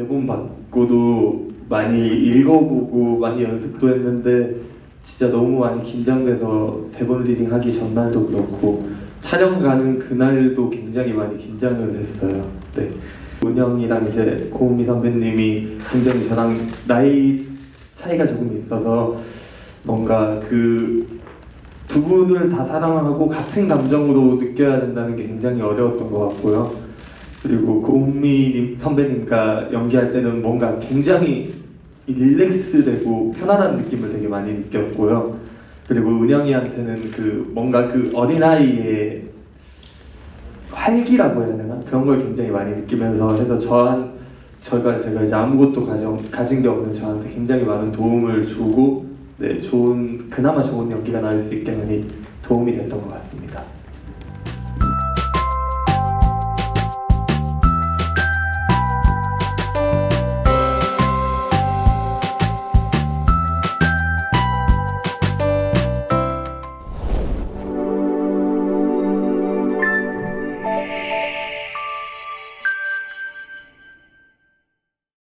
대본 받고도 많이 읽어보고 많이 연습도 했는데 진짜 너무 많이 긴장돼서 대본 리딩 하기 전날도 그렇고 촬영 가는 그날도 굉장히 많이 긴장을 했어요. 네. 은영이랑 이제 고은미 선배님이 굉장히 저랑 나이 차이가 조금 있어서 뭔가 그 두 분을 다 사랑하고 같은 감정으로 느껴야 된다는 게 굉장히 어려웠던 것 같고요. 그리고 고은미 선배님과 연기할 때는 뭔가 굉장히 릴렉스되고 편안한 느낌을 되게 많이 느꼈고요. 그리고 은영이한테는 그 뭔가 그 어린아이의 활기라고 해야 되나 그런 걸 굉장히 많이 느끼면서 해서 저한 저가 제가 이제 아무것도 가정, 가진 게 없는 저한테 굉장히 많은 도움을 주고 네 좋은 그나마 좋은 연기가 나올 수 있게 많이 도움이 됐던 것 같습니다.